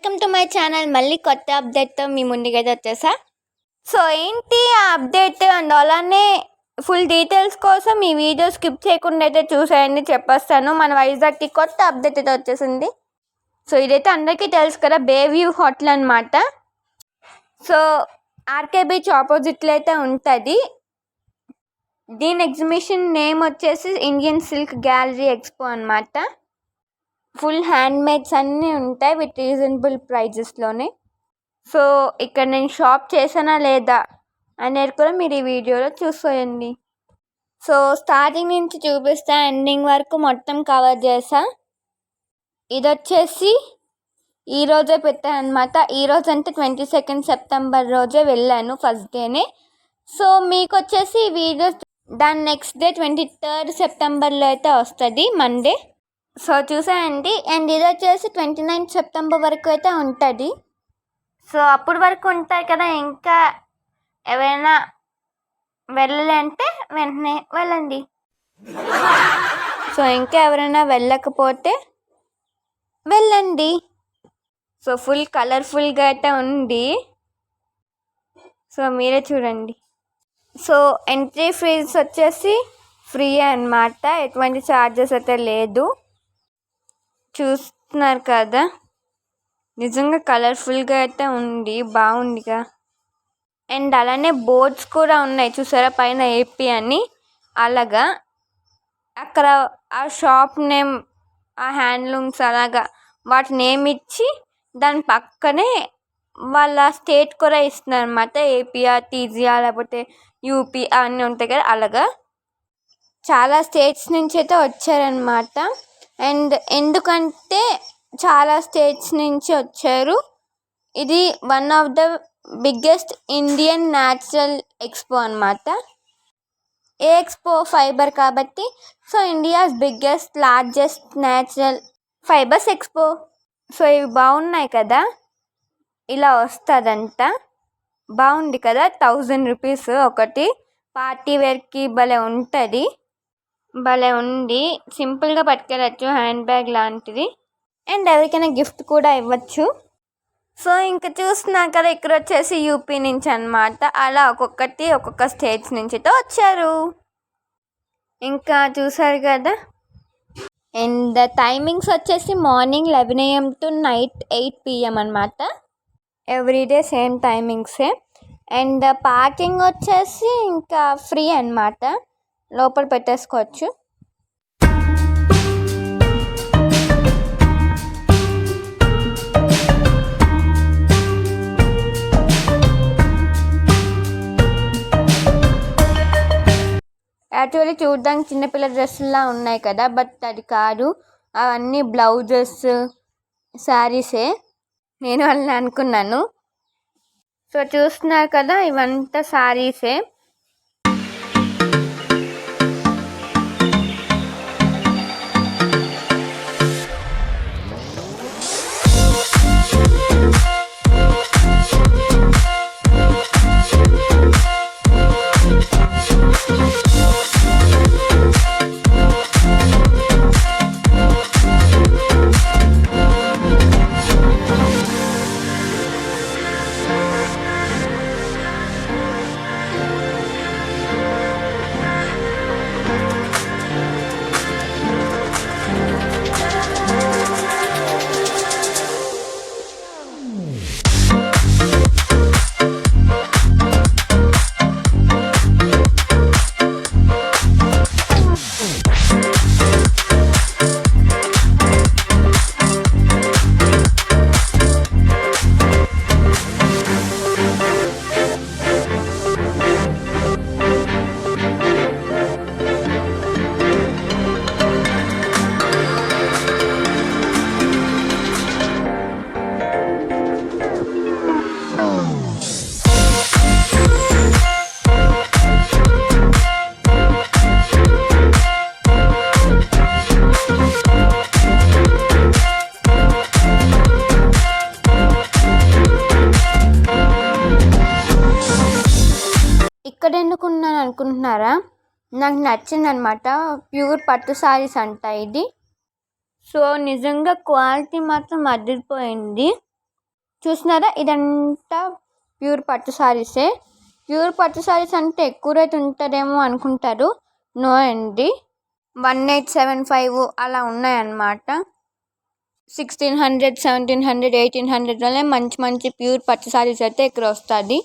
Welcome to my channel. మళ్ళీ కొత్త అప్డేట్తో మీ ముందుకైతే వచ్చేసా? సో ఏంటి ఆ అప్డేట్? అండ్ అలానే ఫుల్ డీటెయిల్స్ కోసం ఈ వీడియో స్కిప్ చేయకుండా అయితే చూసేయండి చెప్పేస్తాను. మన వైజాగ్కి కొత్త అప్డేట్ అయితే వచ్చేసింది. సో ఇదైతే అందరికీ తెలుసు కదా బేవ్యూ హోటల్ అనమాట సో ఆర్కే బీచ్ ఆపోజిట్లో అయితే ఉంటుంది. దీని ఎగ్జిబిషన్ నేమ్ వచ్చేసి ఇండియన్ సిల్క్ గ్యాలరీ ఎక్స్పో అనమాట ఫుల్ హ్యాండ్ మేడ్స్ అన్నీ ఉంటాయి విత్ రీజనబుల్ ప్రైజెస్లోనే సో ఇక్కడ నేను షాప్ చేసానా లేదా అనేది కూడా మీరు ఈ వీడియోలో చూసేయండి. సో స్టార్టింగ్ నుంచి చూపిస్తా ఎండింగ్ వరకు మొత్తం కవర్ చేసా. ఇది వచ్చేసి ఈరోజే పెట్టాను అనమాట ఈరోజు అంటే ట్వంటీ సెకండ్ సెప్టెంబర్ రోజే వెళ్ళాను ఫస్ట్ డేనే. సో మీకు వచ్చేసి ఈ వీడియో దాని నెక్స్ట్ డే ట్వంటీ థర్డ్ సెప్టెంబర్లో అయితే వస్తుంది మండే. సో చూసాయండి. అండ్ ఇది వచ్చేసి ట్వంటీ నైన్త్ సెప్టెంబర్ వరకు అయితే ఉంటుంది. సో అప్పటి వరకు ఉంటాయి కదా ఇంకా ఎవరైనా వెళ్ళాలంటే వెంటనే వెళ్ళండి. సో ఇంకా ఎవరైనా వెళ్ళకపోతే వెళ్ళండి. సో ఫుల్ కలర్ఫుల్గా అయితే ఉంది. సో మీరే చూడండి. సో ఎంట్రీ ఫీజ్ వచ్చేసి ఫ్రీ అన్నమాట. ఎటువంటి ఛార్జెస్ అయితే లేదు. చూస్తున్నారు కదా? నిజంగా కలర్ఫుల్గా అయితే ఉంది బాగుందిగా. అండ్ అలానే బోర్డ్స్ కూడా ఉన్నాయి చూసారా? పైన ఏపీ అని. అలాగా. అక్కడ ఆ షాప్ నేమ్ ఆ హ్యాండ్లూమ్స్ అలాగా వాటి నేమ్ ఇచ్చి దాని పక్కనే వాళ్ళ స్టేట్ కూడా ఇస్తున్నారు అనమాట ఏపీఆ టీజీఆ లేకపోతే యూపీ అన్నీ ఉంటాయి కదా? అలాగా. చాలా స్టేట్స్ నుంచి అయితే వచ్చారనమాట అండ్ ఎందుకంటే చాలా స్టేట్స్ నుంచి వచ్చారు. ఇది one of the biggest Indian natural expo అనమాట ఏ ఎక్స్పో? ఫైబర్ కాబట్టి. So India's biggest largest natural fibres expo. So ఇవి బాగున్నాయి కదా. ఇలా వస్తుందంట. బాగుంది కదా. థౌజండ్ రూపీస్ ఒకటి. పార్టీ వేర్కి భలే ఉంటుంది. భలే ఉంది. సింపుల్గా పట్టుకెళ్ళచ్చు. హ్యాండ్ బ్యాగ్ లాంటిది. అండ్ ఎవరికైనా గిఫ్ట్ కూడా ఇవ్వచ్చు. సో ఇంకా చూస్తున్నా కదా ఇక్కడ వచ్చేసి యూపీ నుంచి అనమాట అలా ఒక్కొక్కటి ఒక్కొక్క స్టేట్స్ నుంచితో వచ్చారు. ఇంకా చూసారు కదా? అండ్ టైమింగ్స్ వచ్చేసి morning eleven AM to night eight PM అనమాట ఎవ్రీడే సేమ్ టైమింగ్సే. అండ్ పార్కింగ్ వచ్చేసి ఇంకా ఫ్రీ అనమాట లోపల పెట్టేసుకోవచ్చు. యాక్చువల్లీ చూడడానికి చిన్నపిల్ల డ్రెస్సులా ఉన్నాయి కదా బట్ అది కాదు. అవన్నీ బ్లౌజెస్ శారీసే. నేను వాళ్ళని అనుకున్నాను. సో చూస్తున్నారు కదా ఇవంతా శారీసే. అనుకుంటున్నారా? నాకు నచ్చింది అనమాట ప్యూర్ పట్టు శారీస్ అంట ఇది. సో నిజంగా క్వాలిటీ మాత్రం అదిరిపోయింది. చూసినారా ఇదంతా ప్యూర్ పట్టు శారీసే ప్యూర్ పట్టు శారీస్ అంటే ఎక్కువ రేట్ ఉంటుందేమో అనుకుంటారు. నో అండి. వన్ ఎయిట్ సెవెన్ ఫైవ్ అలా ఉన్నాయన్నమాట. Sixteen hundred seventeen hundred eighteen హండ్రెడ్లోనే మంచి మంచి ప్యూర్ పట్టు శారీస్ అయితే ఇక్కడ వస్తుంది.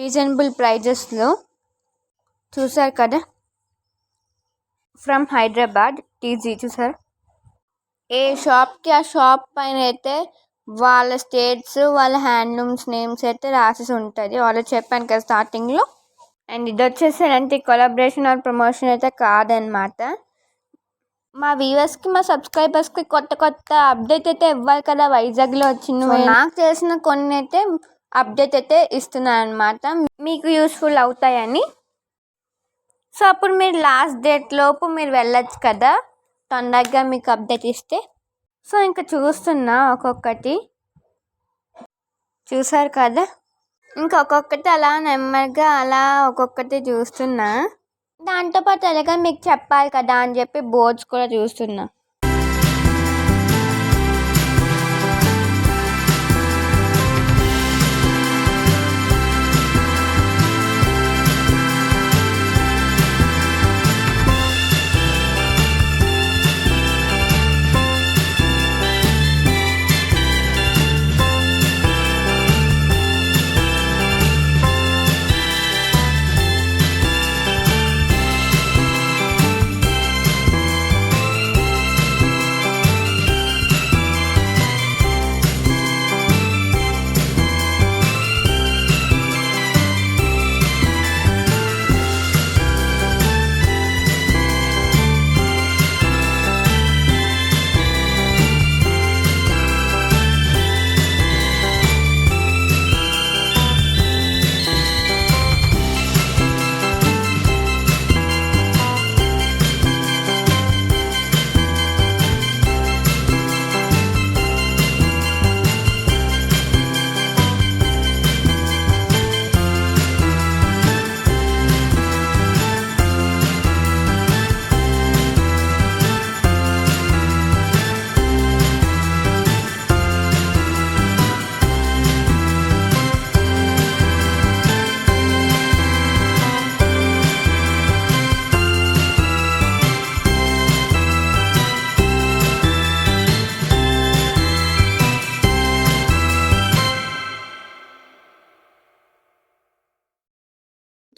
రీజనబుల్ ప్రైజెస్లో. చూసారు కదా? ఫ్రమ్ హైదరాబాద్ టీజీ చూసారు? ఏ షాప్కి ఆ షాప్ పైన అయితే వాళ్ళ స్టేట్స్ వాళ్ళ హ్యాండ్లూమ్స్ నేమ్స్ అయితే రాసేసి ఉంటుంది. ఆల్రెడీ చెప్పాను కదా స్టార్టింగ్లో. అండ్ ఇది వచ్చేసి ఎలాంటి కొలాబరేషన్ ఆర్ ప్రమోషన్ అయితే కాదనమాట. మా వ్యూవర్స్కి మా సబ్స్క్రైబర్స్కి కొత్త కొత్త అప్డేట్ అయితే ఇవ్వాలి కదా. వైజాగ్లో వచ్చింది నాకు తెలిసిన కొన్ని అయితే అప్డేట్ అయితే ఇస్తున్నాను అనమాట మీకు యూస్ఫుల్ అవుతాయని. సో అప్పుడు మీరు లాస్ట్ డేట్ లోపు మీరు వెళ్ళచ్చు కదా. తొందరగా మీకు అప్డేట్ ఇస్తే. సో ఇంకా చూస్తున్నా ఒక్కొక్కటి. చూసారు కదా? ఇంకా ఒక్కొక్కటి అలా నెమ్మదిగా అలా ఒక్కొక్కటి చూస్తున్నా. దాంతోపాటు అలాగే మీకు చెప్పాలి కదా అని చెప్పి బోర్డ్స్ కూడా చూస్తున్నా.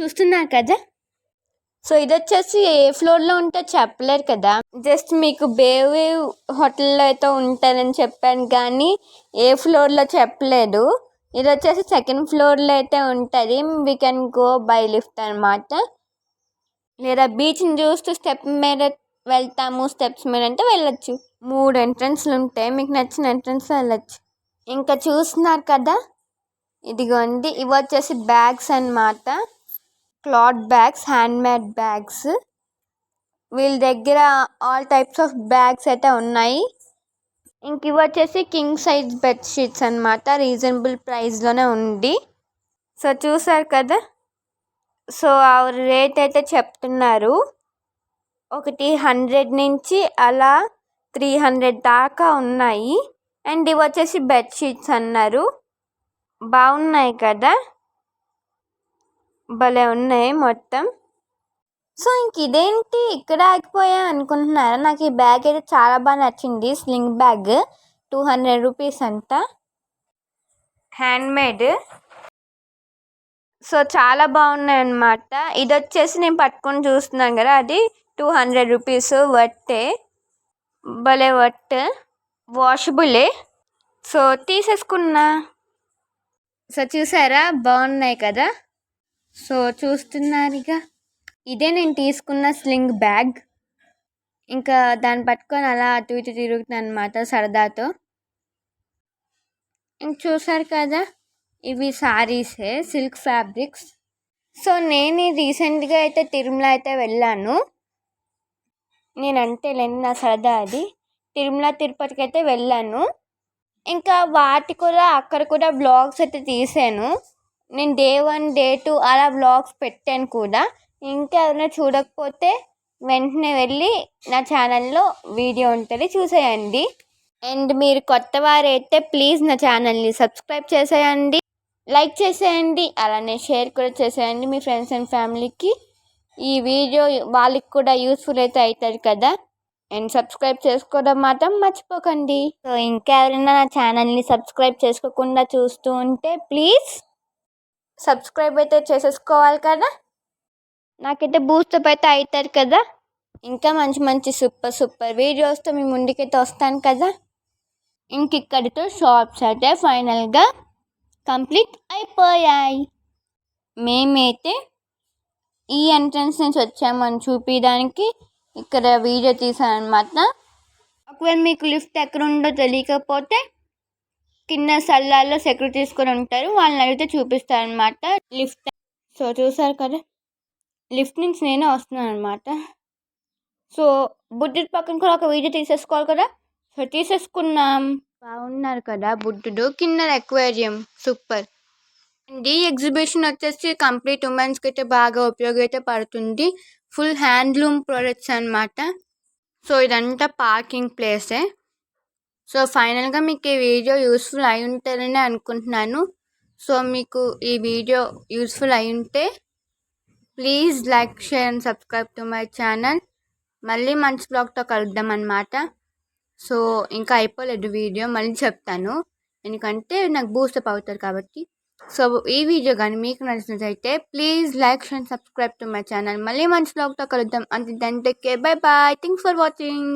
చూస్తున్నారు కదా? సో ఇది వచ్చేసి ఏ ఫ్లోర్లో ఉంటే చెప్పలేరు కదా. జస్ట్ మీకు బేవి హోటల్లో అయితే ఉంటుందని చెప్పాను కానీ ఏ ఫ్లోర్లో చెప్పలేదు. ఇది వచ్చేసి సెకండ్ ఫ్లోర్లో అయితే ఉంటుంది. We can go by lift అనమాట లేదా బీచ్ని చూస్తూ స్టెప్ మీద వెళ్తాము. స్టెప్స్ మీద అంటే వెళ్ళొచ్చు. మూడు ఎంట్రన్స్లు ఉంటాయి. మీకు నచ్చిన ఎంట్రన్స్ వెళ్ళొచ్చు. ఇంకా చూస్తున్నారు కదా? ఇదిగోండి. ఇవి వచ్చేసి బ్యాగ్స్ అన్నమాట. Cloth bags hand made bags. వీళ్ళ దగ్గర ఆల్ టైప్స్ ఆఫ్ బ్యాగ్స్ అయితే ఉన్నాయి. ఇంక ఇవి వచ్చేసి కింగ్ సైజ్ బెడ్షీట్స్ అనమాట రీజనబుల్ ప్రైస్లోనే ఉంది. సో చూసారు కదా? సో ఆ రేట్ అయితే చెప్తున్నారు. ఒకటి హండ్రెడ్ నుంచి అలా త్రీ హండ్రెడ్ దాకా ఉన్నాయి. అండ్ ఇవి వచ్చేసి బెడ్షీట్స్ అన్నారు. బాగున్నాయి కదా? భలే ఉన్నాయి మొత్తం. సో ఇంక ఇదేంటి? ఇక్కడ ఆగిపోయా అనుకుంటున్నారా? నాకు ఈ బ్యాగ్ అయితే చాలా బాగా నచ్చింది. Sling bag. Two hundred rupees అంతా హ్యాండ్మేడ్. సో చాలా బాగున్నాయి అన్నమాట ఇది వచ్చేసి నేను పట్టుకొని చూస్తున్నాను కదా అది టూ హండ్రెడ్ రూపీస్ వట్టే భలే వట్ వాషబులే. సో తీసేసుకున్నా. సో చూసారా? బాగున్నాయి కదా. సో చూస్తున్నారుగా. ఇదే నేను తీసుకున్న స్లింగ్ బ్యాగ్. ఇంకా దాన్ని పట్టుకొని అలా అటు ఇటు తిరుగుతున్నాను అనమాట సరదాతో. ఇంక చూసారు కదా ఇవి సారీసే సిల్క్ ఫ్యాబ్రిక్స్ సో నేను రీసెంట్గా అయితే తిరుమల అయితే వెళ్ళాను. నేను అంతేలేండి నా సరదా అది. తిరుమల తిరుపతికి అయితే వెళ్ళాను. ఇంకా వాటి కూడా అక్కడ కూడా బ్లాగ్స్ అయితే తీసాను. నేను డే వన్ డే టూ అలా బ్లాగ్స్ పెట్టాను కూడా. ఇంకా ఏమైనా చూడకపోతే వెంటనే వెళ్ళి నా ఛానల్లో వీడియో ఉంటుంది చూసేయండి. అండ్ మీరు కొత్త వారైతే ప్లీజ్ నా ఛానల్ని సబ్స్క్రైబ్ చేసేయండి. లైక్ చేసేయండి. అలానే షేర్ కూడా చేసేయండి మీ ఫ్రెండ్స్ అండ్ ఫ్యామిలీకి. ఈ వీడియో వాళ్ళకి కూడా యూస్ఫుల్ అయితే అవుతుంది కదా. అండ్ సబ్స్క్రైబ్ చేసుకోవడం మాత్రం మర్చిపోకండి. సో ఇంకా ఎవరైనా నా ఛానల్ని సబ్స్క్రైబ్ చేసుకోకుండా చూస్తూ ఉంటే ప్లీజ్ సబ్స్క్రైబ్ అయితే చేసేసుకోవాలి కదా? నాకైతే బూస్టప్ అయితే అవుతుంది కదా? ఇంకా మంచి మంచి సూపర్ సూపర్ వీడియోస్తో మీ ముందుకైతే వస్తాను కదా? ఇంక ఇక్కడితో షాప్స్ అయితే ఫైనల్గా కంప్లీట్ అయిపోయాయి. మేమైతే ఈ ఎంట్రన్స్ నుంచి వచ్చామని చూపించడానికి ఇక్కడ వీడియో తీసాను అనమాట ఒకవేళ మీకు లిఫ్ట్ ఎక్కడ ఉందో తెలియకపోతే కింద సల్లాల్లో సెక్యూరిటీస్ కూడా ఉంటారు. వాళ్ళని అడిగితే చూపిస్తారు అనమాట లిఫ్ట్ సో చూసారు కదా? లిఫ్ట్ నుంచి నేనే వస్తున్నాను అనమాట సో బుద్ధుడి పక్కన కూడా ఒక వీడియో తీసేసుకోవాలి కదా? సో తీసేసుకున్నాం. బాగున్నారు కదా బుద్ధుడు. కింద ఎక్వేరియం సూపర్. అండ్ ఈ ఎగ్జిబిషన్ వచ్చేసి కంప్లీట్. ఉమెన్స్కి అయితే బాగా ఉపయోగం అయితే పడుతుంది. ఫుల్ హ్యాండ్లూమ్ ప్రొడక్ట్స్ అనమాట సో ఇదంతా పార్కింగ్ ప్లేసే. సో ఫైనల్గా మీకు ఈ వీడియో యూస్ఫుల్ అయి ఉంటుందని అనుకుంటున్నాను. సో మీకు ఈ వీడియో యూస్ఫుల్ అయి ఉంటే please like share and subscribe to my channel. మళ్ళీ మంచి బ్లాగ్తో కలుద్దాం అనమాట సో ఇంకా అయిపోలేదు వీడియో మళ్ళీ చెప్తాను. ఎందుకంటే నాకు బూస్టప్ అవుతారు కాబట్టి. సో ఈ వీడియో కానీ మీకు నచ్చినట్లయితే please like and subscribe to my channel. మళ్ళీ మంచి బ్లాగ్తో కలుద్దాం. అంతే tech bye bye thanks for watching